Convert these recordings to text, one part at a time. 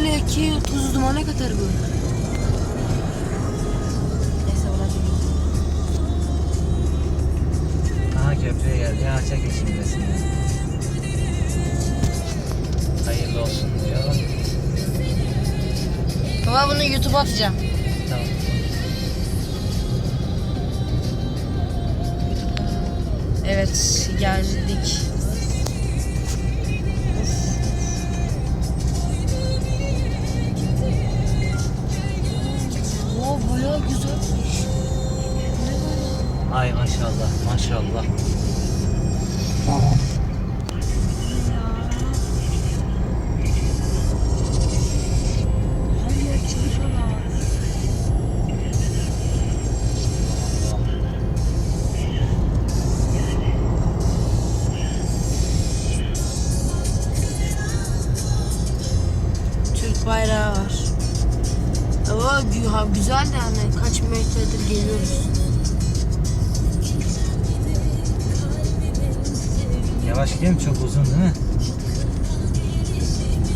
Baba 1 ile 2 tuz dumana kadar bu. Neyse uğraş. Aha köprüye geldi. Ya çek geçeyim resim. Hayırlı olsun diyor. Baba bunu YouTube'a atacağım. Tamam. Evet geldik. Ay maşallah maşallah. Bayrağı var. Ama güzel de hani kaç metredir geliyoruz. Gidelim çok uzun değil mi?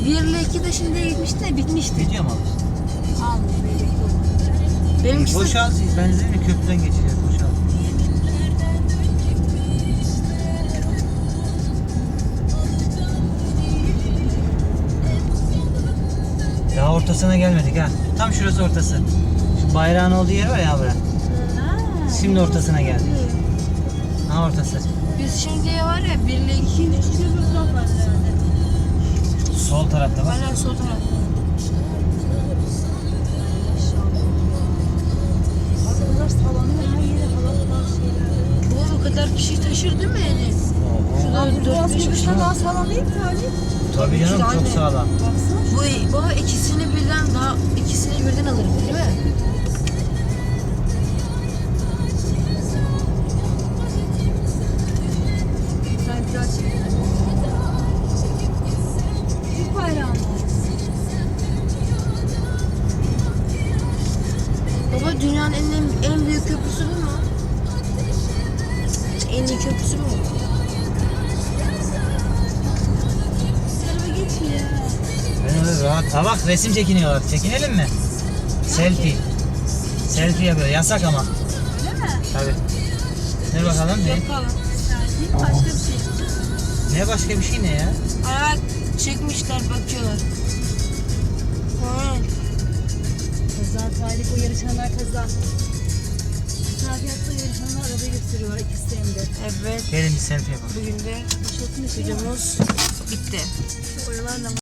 1 ile 2 de şimdi gitmişti de bitmişti. Video mu alıyorsun? Benimkisi Boşalt. Benzinli köprüden. Boşalt. Daha ortasına gelmedik ha. Tam şurası ortası. Şu bayrağın olduğu yer var ya bura. Şimdi ortasına geldik. Ha ortası. biz şimdi var ya 1 ile 2 Sol tarafta bak. Aynen sol taraf. Arabalar sallanıyor her yere halat var şeyler. Bu o kadar kişi taşır değil mi yani? Şurada Abi dört biraz beş bir kişi tane var. daha sağlam değil mi Talip? Tabii canım çok Aynen. sağlam. Bu baba ikisini birden daha ikisini birden alırım değil mi? Dünyanın en en, büyük köprüsü bu mu? En iyi köprüsü. Ben öyle rahat. Ha bak resim çekiniyorlar. Çekinelim mi? Selfie. Selfie yapıyor. Yasak ama. Öyle mi? Tabii. Ne bakalım ne? Selfie başka bir şey. Ne başka bir şey ne ya? Ayak çekmişler bakıyorlar. Talip o yarışanlar kaza. Trafiyatta yarışanlar arabayı gösteriyorlar ikisi hem de. Evet. Gelin bir selfie yapalım. Bugün de Boşaltın içine. videomuz bitti. Oralarla